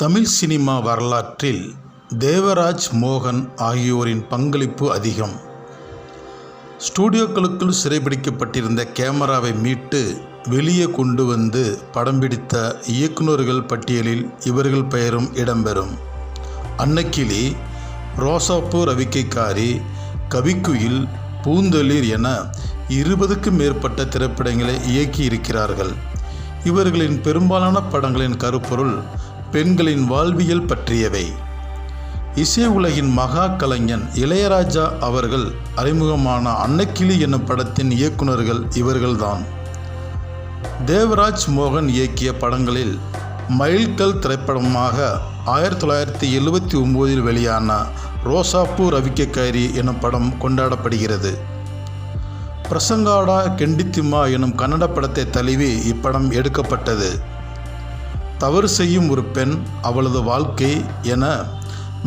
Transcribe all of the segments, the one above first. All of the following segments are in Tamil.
தமிழ் சினிமா வரலாற்றில் தேவராஜ் மோகன் ஆகியோரின் பங்களிப்பு அதிகம். ஸ்டூடியோக்களுக்குள் சிறைபிடிக்கப்பட்டிருந்த கேமராவை மீட்டு வெளியே கொண்டு வந்து படம் பிடித்த இயக்குநர்கள் பட்டியலில் இவர்கள் பெயரும் இடம்பெறும். அன்னக்கிளி ரோசாப்பூ ரவிக்கைக்காரி கவிக்குயில் பூந்தளிர் என இருபதுக்கும் மேற்பட்ட திரைப்படங்களை இயக்கியிருக்கிறார்கள். இவர்களின் பெரும்பாலான படங்களின் கருப்பொருள் பெண்களின் வாழ்வியல் பற்றியவை. இசை உலகின் மகா கலைஞன் இளையராஜா அவர்கள் அறிமுகமான அன்னக்கிளி என்னும் படத்தின் இயக்குனர்கள் இவர்கள்தான். தேவராஜ் மோகன் இயக்கிய படங்களில் மயில்கல் திரைப்படமாக ஆயிரத்தி தொள்ளாயிரத்தி எழுபத்தி ஒம்போதில் வெளியான ரோசாப்பூ ரவிக்கக்காரி எனும் படம் கொண்டாடப்படுகிறது. பிரசங்காடா கெண்டித்திம்மா எனும் கன்னட படத்தை தழுவி இப்படம் எடுக்கப்பட்டது. தவறு செய்யும் ஒரு பெண் அவளது வாழ்க்கை என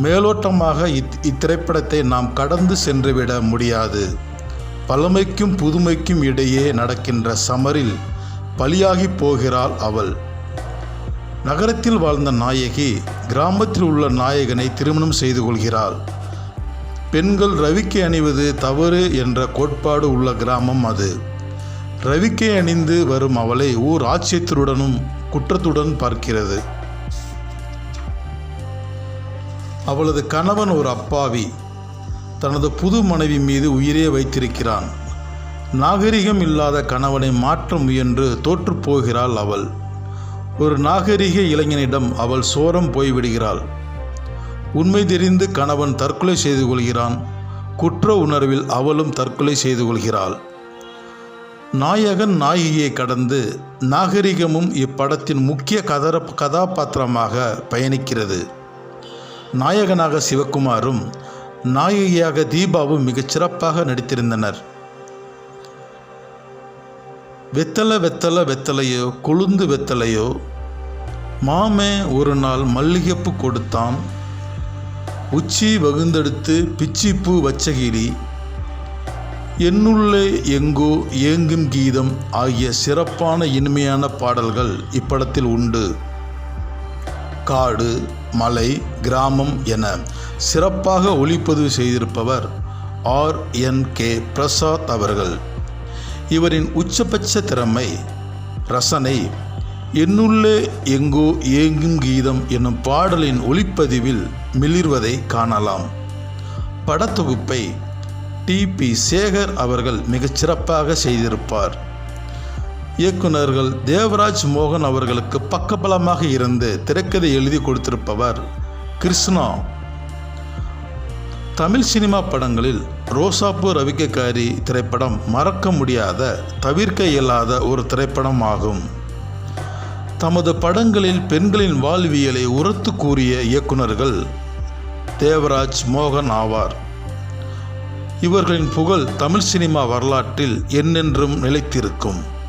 மேலோட்டமாக இத் இத்திரைப்படத்தை நாம் கடந்து சென்றுவிட முடியாது. பழமைக்கும் புதுமைக்கும் இடையே நடக்கின்ற சமரில் பலியாகி போகிறாள் அவள். நகரத்தில் வாழ்ந்த நாயகி கிராமத்தில் உள்ள நாயகனை திருமணம் செய்து கொள்கிறாள். பெண்கள் ரவிக்கை அணிவது தவறு என்ற கோட்பாடு உள்ள கிராமம் அது. ரவிக்கை அணிந்து வரும் அவளை ஊர் ஆட்சியத்துடனும் குற்றத்துடன் பார்க்கிறது. அவளது கணவன் ஒரு அப்பாவி. தனது புது மனைவி மீது உயிரே வைத்திருக்கிறான். நாகரிகம் இல்லாத கணவனை மாற்ற முயன்று தோற்றுப் போகிறாள் அவள். ஒரு நாகரிக இளைஞனிடம் அவள் சோரம் போய்விடுகிறாள். உண்மை தெரிந்து கணவன் தற்கொலை செய்து கொள்கிறான். குற்ற உணர்வில் அவளும் தற்கொலை செய்து கொள்கிறாள். நாயகன் நாயகியை கடந்து நாகரிகமும் இப்படத்தின் முக்கிய கதர கதாபாத்திரமாக பயணிக்கிறது. நாயகனாக சிவகுமாரும் நாயகியாக தீபாவும் மிகச் சிறப்பாக நடித்திருந்தனர். வெத்தலை வெத்தலை வெத்தலையோ கொழுந்து வெத்தலையோ மாமே ஒரு நாள் மல்லிகைப்பூ கொடுத்தான் உச்சி வகுந்தெடுத்து பிச்சிப்பூ வச்சகிரி என்னுள்ளே எங்கோ ஏங்கும் கீதம் ஆகிய சிறப்பான இனிமையான பாடல்கள் இப்படத்தில் உண்டு. காடு மலை கிராமம் என சிறப்பாக ஒளிப்பதிவு செய்திருப்பவர் ஆர். என். கே. பிரசாத் அவர்கள். இவரின் உச்சபட்ச திறமை ரசனை என்னுள்ளே எங்கோ ஏங்கும் கீதம் என்னும் பாடலின் ஒளிப்பதிவில் மிளிர்வதை காணலாம். படத்தொகுப்பை டிபி சேகர் அவர்கள் மிகச் சிறப்பாக செய்திருப்பார். இயக்குனர்கள் தேவராஜ் மோகன் அவர்களுக்கு பக்கபலமாக இருந்து திரைக்கதை எழுதி கொடுத்திருப்பவர் கிருஷ்ணா. தமிழ் சினிமா படங்களில் ரோசாப்பூ ரவிக்கக்காரி திரைப்படம் மறக்க முடியாத தவிர்க்க இயலாத ஒரு திரைப்படம் ஆகும் தமது படங்களில் பெண்களின் வாழ்வியலை உரத்து கூறிய இயக்குனர்கள் தேவராஜ் மோகன் ஆவார். இவர்களின் புகழ் தமிழ் சினிமா வரலாற்றில் என்னென்றும் நிலைத்திருக்கும்.